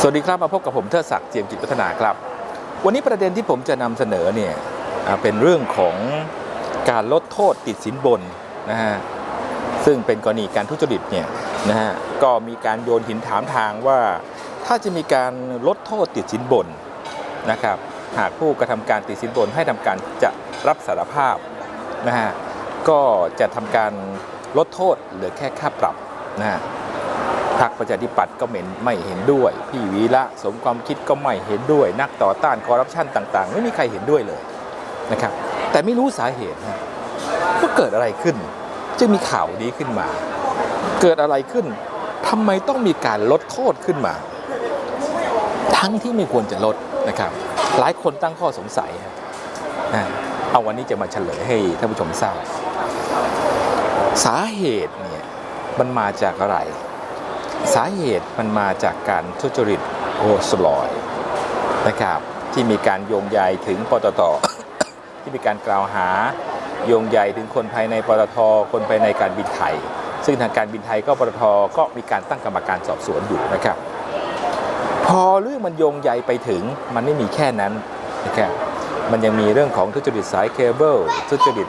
สวัสดีครับมาพบกับผมเทิดศักดิ์เจียมจิตพัฒนาครับ วันนี้ประเด็นที่ผมจะนำเสนอเนี่ยเป็นเรื่องของการลดโทษติดสินบนนะฮะซึ่งเป็นกรณีการทุจริตเนี่ยนะฮะก็มีการโยนหินถามทางว่า ถ้าจะมีการลดโทษติดสินบนนะครับหากผู้กระทำการติดสินบนให้ทำการจะรับสารภาพนะฮะก็จะทำการลดโทษเหลือแค่ค่าปรับนะฮะ พรรคประชาธิปัตย์ก็เหม็นไม่เห็นด้วย พี่วีระสมความคิดก็ไม่เห็นด้วย นักต่อต้านคอร์รัปชันต่าง ๆ ไม่มีใครเห็นด้วยเลยนะครับ แต่ไม่รู้สาเหตุนะว่าเกิดอะไรขึ้น จึงมีข่าวนี้ขึ้นมา เกิดอะไรขึ้นทำไมต้องมีการลดโทษขึ้นมา ทั้งที่ไม่ควรจะลดนะครับ หลายคนตั้งข้อสงสัยฮะเอาวันนี้จะมาเฉลยให้ท่านผู้ชมทราบ สาเหตุเนี่ยมันมาจากอะไร สาเหตุมันมาจากการทุจริตโอสลอยนะครับที่มีการโยงใยถึงปตทที่มีการกล่าวหาโยงใยถึงคนภายในปตทคนภายในการบินไทย ซึ่งทางการบินไทยก็ปตทก็มีการตั้งกรรมการสอบสวนอยู่นะครับ พอเรื่องมันโยงใยไปถึงมันไม่มีแค่นั้นนะครับมันยังมีเรื่องของทุจริตสายเคเบิลทุจริต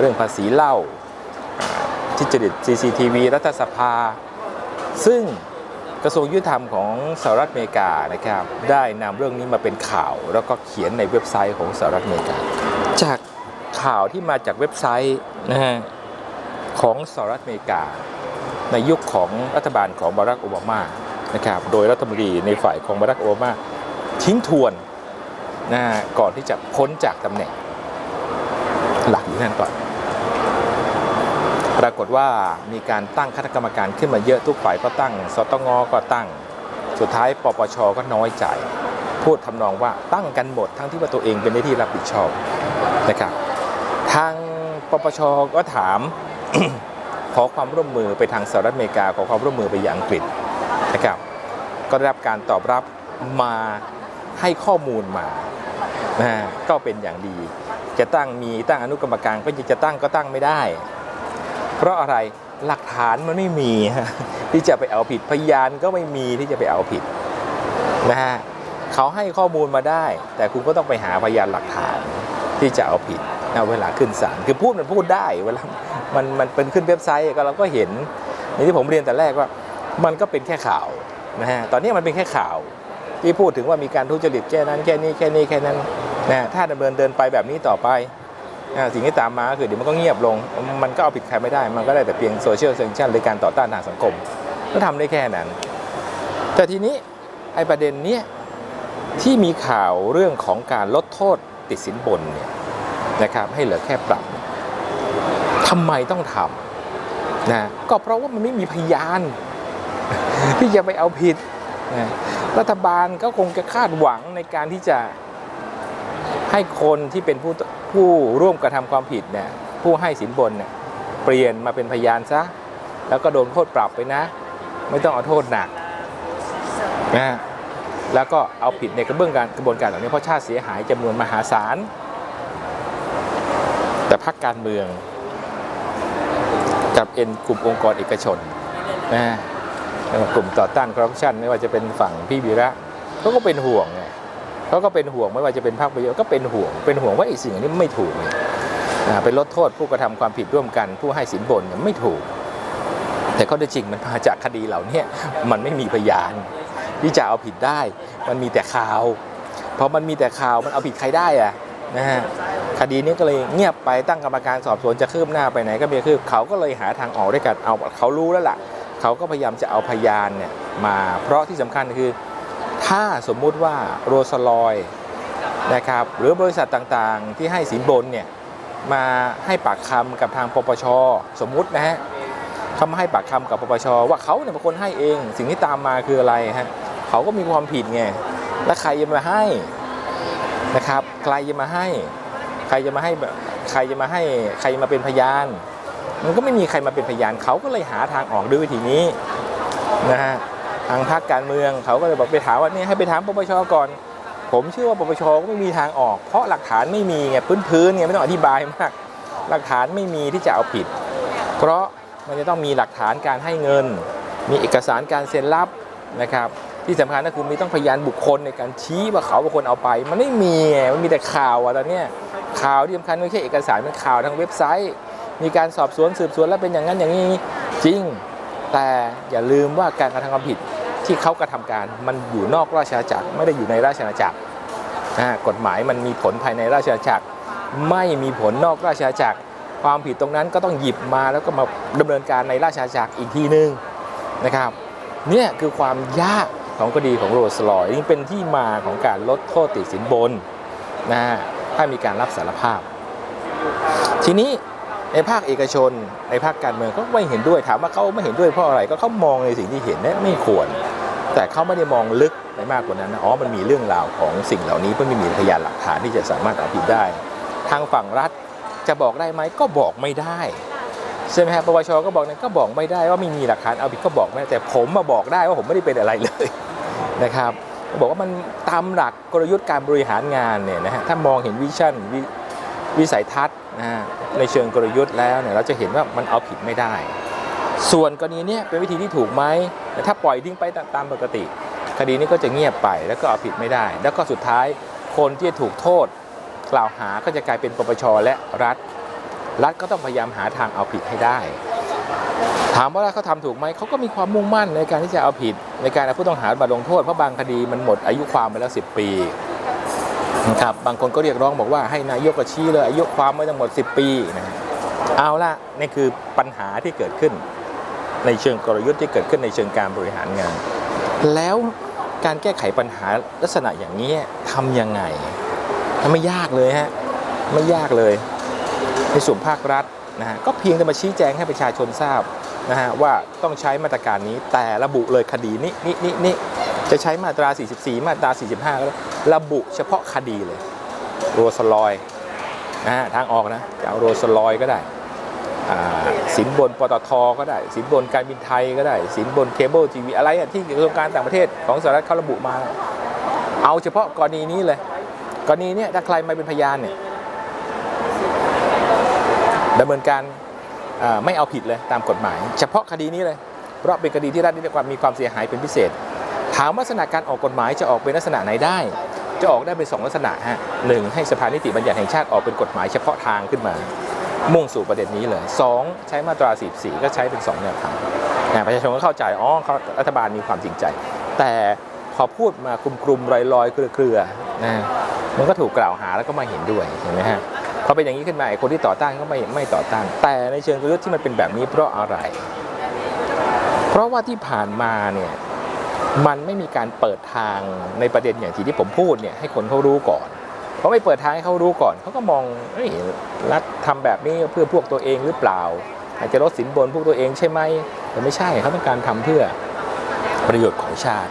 เรื่องภาษีเหล้าอ่าทุจริต CCTV รัฐสภา ซึ่งกระทรวงยุติธรรมของสหรัฐอเมริกานะครับได้นำเรื่องนี้มาเป็นข่าว แล้วก็เขียนในเว็บไซต์ของสหรัฐอเมริกา จากข่าวที่มาจากเว็บไซต์นะฮะของสหรัฐอเมริกา ในยุคของรัฐบาลของบารักโอบามานะครับโดยรัฐมนตรีในฝ่ายของบารักโอบามาทิ้งทวนนะฮะก่อนที่จะพ้นจากตำแหน่งหลักอยู่นั่นก่อน ปรากฏว่ามีการตั้งคณะกรรมการขึ้นมาเยอะทุกฝ่ายก็ตั้ง สตงก็ตั้ง สุดท้ายปปชก็น้อยใจ พูดทำนองว่าตั้งกันหมดทั้งที่ว่าตัวเองเป็นหน้าที่รับผิดชอบนะครับทางปปชก็ถามขอความร่วมมือไปทางสหรัฐอเมริกาขอความร่วมมือไปยังอังกฤษนะครับก็ได้รับการตอบรับมาให้ข้อมูลมานะฮะก็เป็นอย่างดี จะตั้งมีตั้งอนุกรรมการก็จะตั้งก็ตั้งไม่ได้ ราะอะไรหลักฐานมันไม่มีที่จะไปเอาผิดพยานก็ไม่มีที่จะไปเอาผิดนะฮะเขาให้ข้อมูลมาได้ แต่คุณก็ต้องไปหาพยานหลักฐานที่จะเอาผิดนะเวลาขึ้นศาลคือพูดมันพูดได้เวลามันมันเป็นขึ้นเว็บไซต์ก็เราก็เห็นอย่างที่ผมเรียนแต่แรกว่า มันก็เป็นแค่ข่าวนะฮะตอนนี้มันเป็นแค่ข่าวที่พูดถึงว่ามีการทุจริตแค่นั้นแค่นี้แค่นี้แค่นั้นนะฮะถ้าดำเนินเดินไปแบบนี้ต่อไป สิ่งที่ตามมาก็คือเดี๋ยวมันก็เงียบลง มันก็เอาผิดใครไม่ได้ มันก็ได้แต่เพียงโซเชียลเซนชันหรือการต่อต้านทางสังคมก็ทำได้แค่นั้น แต่ทีนี้ไอ้ประเด็นเนี้ยที่มีข่าวเรื่องของการลดโทษติดสินบนเนี่ยนะครับให้เหลือแค่ปรับเนี่ยทำไมต้องทำนะก็เพราะว่ามันไม่มีพยาน ที่จะไปเอาผิดนะรัฐบาลก็คงจะคาดหวังในการที่จะให้คนที่เป็นผู้ ผู้ร่วมกระทำความผิดเนี่ยผู้ให้สินบนเนี่ยเปลี่ยนมาเป็นพยานซะ แล้วก็โดนโทษปรับไปนะ ไม่ต้องเอาโทษหนักนะแล้วก็เอาผิดในกระเบื้องการกระบวนการเหล่านี้เพราะชาติเสียหายจำนวนมหาศาล แต่พรรคการเมืองกับเอ็นกลุ่มองค์กรเอกชนนะแล้วก็กลุ่มต่อต้านคอร์รัปชันไม่ว่าจะเป็นฝั่งพี่วีระเขาก็เป็นห่วงไง เขาก็เป็นห่วงไม่ว่าจะเป็นภาคประโยชน์ก็เป็นห่วง เป็นห่วงว่าไอ้สิ่งนี้ไม่ถูกเนี่ยเป็นลดโทษผู้กระทำความผิดร่วมกัน ผู้ให้สินบนเนี่ยไม่ถูก แต่ข้อเท็จจริงมันมาจากคดีเหล่านี้มันไม่มีพยานที่จะเอาผิดได้ มันมีแต่ข่าวพอมันมีแต่ข่าวมันเอาผิดใครได้อะนะฮะคดีนี้ก็เลยเงียบไปตั้งกรรมการสอบสวนจะคืบหน้าไปไหนก็ไม่คืบเขาก็เลยหาทางออกด้วยกันเอาเขารู้แล้วล่ะ เขาก็พยายามจะเอาพยานเนี่ยมาเพราะที่สำคัญคือ ถ้าสมมุติว่าโรสลอยนะครับหรือบริษัทต่างๆ ที่ให้สินบนเนี่ยมาให้ปากคำกับทางปปช สมมุตินะฮะเขามาให้ปากคำกับปปช ว่าเขาเนี่ยเป็นคนให้เอง สิ่งที่ตามมาคืออะไรฮะเขาก็มีความผิดไงแล้วใครจะมาให้นะครับ ใครจะมาให้ ใครจะมาให้ใครจะมาให้ใครมาเป็นพยาน มันก็ไม่มีใครมาเป็นพยานเขาก็เลยหาทางออกด้วยวิธีนี้นะฮะ ทางพรรคการเมืองเขาก็เลยบอกไปถามว่าเนี่ยให้ไปถามปปชก่อน ผมเชื่อว่าปปชก็ไม่มีทางออก เพราะหลักฐานไม่มีไงพื้นพื้นๆไงไม่ต้องอธิบายมาก หลักฐานไม่มีที่จะเอาผิด เพราะมันจะต้องมีหลักฐานการให้เงิน มีเอกสารการเซ็นรับนะครับที่สำคัญก็คือมีต้องพยานบุคคลในการชี้ว่าเขาเป็นคนเอาไป มันไม่มีไงมันมีแต่ข่าวอะตอนนี้ข่าวที่สำคัญไม่ใช่เอกสารเป็นข่าวทางเว็บไซต์ มีการสอบสวนสืบสวนแล้วเป็นอย่างนั้นอย่างนี้จริง แต่อย่าลืมว่าการกระทำความผิด ที่เขากระทำการมันอยู่นอกราชอาณาจักรไม่ได้อยู่ในราชอาณาจักรกฎหมายมันมีผลภายในราชอาณาจักร ไม่มีผลนอกราชอาณาจักร ความผิดตรงนั้นก็ต้องหยิบมาแล้วก็มาดำเนินการในราชอาณาจักรอีกทีนึงนะครับเนี่ยคือความยากของคดีของโรส์รอยซ์นี่เป็นที่มาของการลดโทษติดสินบนนะฮะถ้ามีการรับสารภาพ ทีนี้ ในภาคเอกชน ในภาคการเมืองก็ไม่เห็นด้วยถามว่าเขาไม่เห็นด้วยเพราะอะไรก็เขามองในสิ่งที่เห็นเนี่ยไม่ควร แต่เขาไม่ได้มองลึกไปมากกว่านั้นนะอ๋อมันมีเรื่องราวของสิ่งเหล่านี้เพื่อไม่มีพยานหลักฐานที่จะสามารถเอาผิดได้ ทางฝั่งรัฐจะบอกได้ไหมก็บอกไม่ได้ใช่ไหมฮะปปชก็บอกเนี่ยก็บอกไม่ได้ว่าไม่มีหลักฐานเอาผิดก็บอกไม่ได้แต่ผมมาบอกได้ว่าผมไม่ได้เป็นอะไรเลยนะครับบอกว่ามันตามหลักกลยุทธ์การบริหารงานเนี่ยนะฮะถ้ามองเห็นวิชั่นววิสัยทัศน์ นะในเชิงกลยุทธ์แล้วเนี่ยเราจะเห็นว่ามันเอาผิดไม่ได้ ส่วนกรณีเนี้เป็นวิธีที่ถูกไหมถ้าปล่อยทิ้งไปตามปกติ คดีนี้ก็จะเงียบไปแล้วก็เอาผิดไม่ได้ แล้วก็สุดท้ายคนที่จะถูกโทษ กล่าวหาก็จะกลายเป็นปปชและรัฐ รัฐก็ต้องพยายามหาทางเอาผิดให้ได้ ถามว่าเขาทำถูกไหมเขาก็มีความมุ่งมั่นในการที่จะเอาผิดในการเอาผู้ต้องหามาลงโทษเพราะบางคดีมันหมดอายุความไปแล้ว 10 ปี นะครับบางคนก็เรียกร้องบอกว่าให้นายกกระชี้เลยอายุความไม่ทั้งหมด 10 ปีนะเอาละนี่คือปัญหาที่เกิดขึ้น ในเชิงกลยุทธ์ที่เกิดขึ้นในเชิงการบริหารงาน แล้วการแก้ไขปัญหาลักษณะอย่างนี้ทำยังไงไม่ยากเลยฮะไม่ยากเลย ในส่วนภาครัฐนะฮะก็เพียงแต่มาชี้แจงให้ประชาชนทราบนะฮะว่าต้องใช้มาตรการนี้แต่ระบุเลยคดีนี้นี่นี่นี่จะใช้มาตรา 44 มาตรา 45ก็ได้ ระบุเฉพาะคดีเลย โรสลอยนะฮะทางออกนะจะเอาโรสลอยก็ได้สินบนปตทก็ได้ สินบนการบินไทยก็ได้ สินบนเคเบิลทีวีอะไรที่กระทรวงการต่างประเทศของสหรัฐเขาระบุมา เอาเฉพาะกรณีนี้เลย กรณีนี้ถ้าใครมาเป็นพยานเนี่ยดำเนินการไม่เอาผิดเลยตามกฎหมาย เฉพาะคดีนี้เลย เพราะเป็นคดีที่รัฐได้ความมีความเสียหายเป็นพิเศษ ถามลักษณะการออกกฎหมายจะออกเป็นลักษณะไหนได้ จะออกได้เป็นสองลักษณะฮะหนึ่งให้สภานิติบัญญัติแห่งชาติออกเป็นกฎหมายเฉพาะทางขึ้นมา มุ่งสู่ประเด็นนี้เลยสองใช้มาตรา 44 ก็ใช้เป็นสองแนวทางนะประชาชนก็เข้าใจอ๋อเขารัฐบาลมีความจริงใจ แต่พอพูดมาคลุมคลุมๆลอยๆเครือๆนะมันก็ถูกกล่าวหาแล้วก็มาเห็นด้วยเห็นไหมฮะพอเป็นอย่างนี้ขึ้นมาไอ้คนที่ต่อต้านก็ไม่ไม่ต่อต้าน แต่ในเชิงกลยุทธ์ที่มันเป็นแบบนี้เพราะอะไร เพราะว่าที่ผ่านมาเนี่ย มันไม่มีการเปิดทางในประเด็นอย่างที่ที่ผมพูดเนี่ยให้คนเขารู้ก่อนเพราะไม่เปิดทางให้เขารู้ก่อนเขาก็มองเอ้ยรัฐทำแบบนี้เพื่อพวกตัวเองหรือเปล่า อาจจะลดสินบนพวกตัวเองใช่ไหมแต่ไม่ใช่เขาต้องการทำเพื่อประโยชน์ของชาติ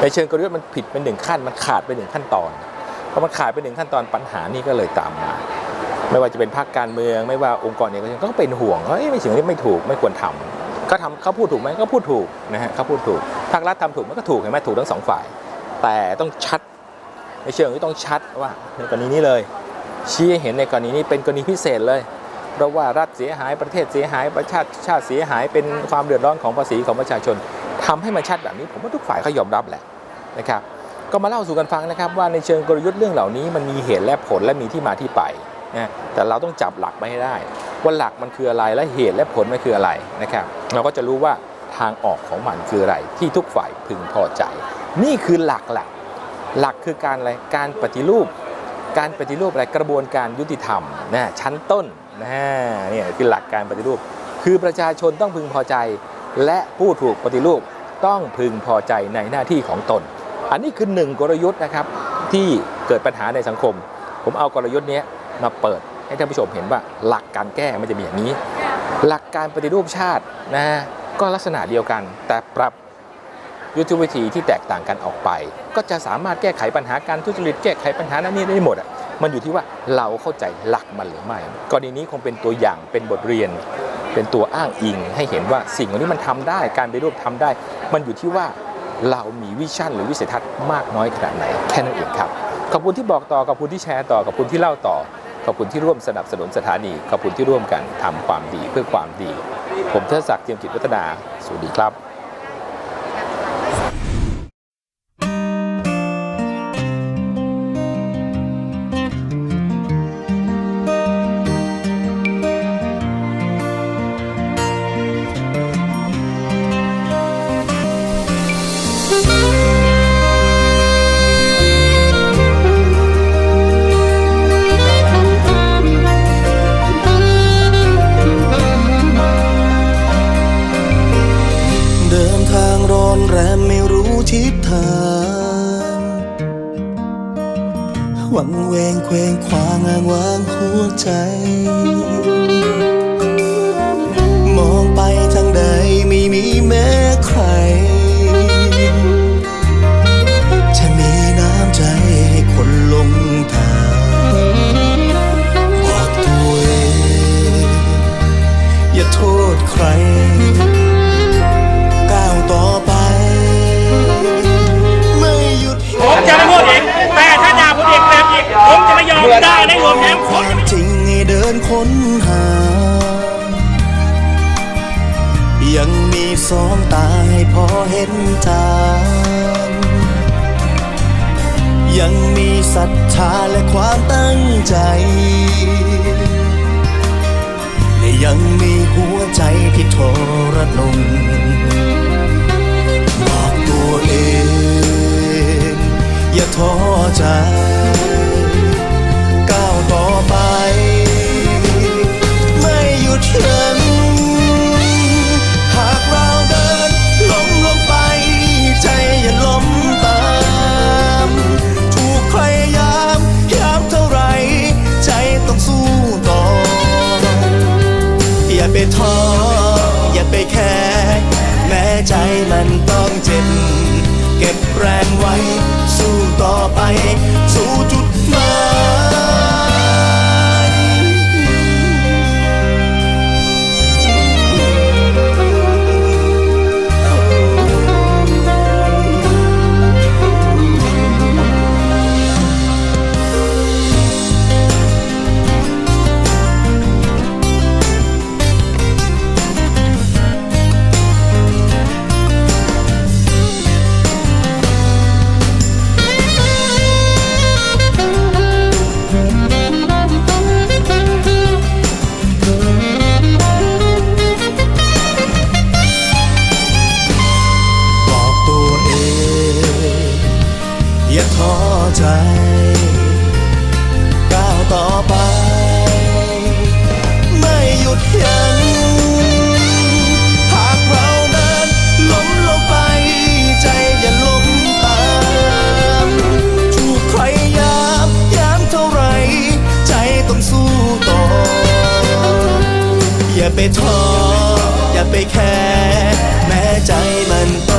ในเชิงกลยุทธ์มันผิดเป็นหนึ่งขั้น มันขาดไปหนึ่งขั้นตอนพอมันขาดไปหนึ่งขั้นตอนปัญหานี้ก็เลยตามมา ไม่ว่าจะเป็นภาคการเมือง ไม่ว่าองค์กรเอกชนก็เป็นห่วงเฮ้ยไม่สิ่งนี้ไม่ถูกไม่ควรทำ ก็ทำเขาพูดถูกไหมก็พูดถูกนะฮะเขาพูดถูกภาครัฐทำถูกมันก็ถูกเห็นไหมถูกทั้งสองฝ่าย แต่ต้องชัดในเชิงที่ต้องชัดว่าในกรณีนี้เลย ชี้เห็นในกรณีนี้เป็นกรณีพิเศษเลยเพราะว่ารัฐเสียหายประเทศเสียหายประชาติชาติเสียหายเป็นความเดือดร้อนของภาษีของประชาชนทำให้มันชัดแบบนี้ผมว่าทุกฝ่ายเขายอมรับแหละนะครับก็มาเล่าสู่กันฟังนะครับว่าในเชิงกลยุทธ์เรื่องเหล่านี้มันมีเหตุและผลและมีที่มาที่ไปนะแต่เราต้องจับหลักมาให้ได้ ว่าหลักมันคืออะไรและเหตุและผลมันคืออะไรนะครับเราก็จะรู้ว่าทางออกของมันคืออะไร ที่ทุกฝ่ายพึงพอใจ นี่คือหลักหลักหลักคือการอะไรการปฏิรูป การปฏิรูปอะไรกระบวนการยุติธรรมนะชั้นต้นนะเนี่ยคือหลักการปฏิรูป คือประชาชนต้องพึงพอใจ และผู้ถูกปฏิรูปต้องพึงพอใจในหน้าที่ของตน อันนี้คือหนึ่งกลยุทธ์นะครับที่เกิดปัญหาในสังคม ผมเอากลยุทธ์นี้มาเปิด ให้ท่านผู้ชมเห็นว่าหลักการแก้มันจะมีอย่างนี้ หลักการปฏิรูปชาตินะก็ลักษณะเดียวกัน แต่ปรับยุทธวิธีที่แตกต่างกันออกไป ก็จะสามารถแก้ไขปัญหาการทุจริตแก้ไขปัญหานั้นนี่ได้หมดอะมันอยู่ที่ว่าเราเข้าใจหลักมันหรือไม่กรณีนี้คงเป็นตัวอย่างเป็นบทเรียน เป็นตัวอ้างอิง ให้เห็นว่าสิ่งเหล่านี้มันทำได้การไปรูปทำได้ มันอยู่ที่ว่าเรามีวิชั่นหรือวิสัยทัศน์มากน้อยขนาดไหนแค่นั้นเองครับขอบคุณที่บอกต่อขอบคุณที่แชร์ต่อขอบคุณที่เล่าต่อ ขอบคุณที่ร่วมสนับสนุนสถานี ขอบคุณที่ร่วมกันทำความดีเพื่อความดี ผมเทศศักดิ์เจียมจิตวัฒนา สวัสดีครับ ยังมีศรัทธาและความตั้งใจ และยังมีหัวใจที่ทรนงบอกตัวเอง อย่าท้อใจก้าวต่อไป ไม่หยุดยั้ง อย่าไปท้ออย่าไปแค่แม้ใจมัน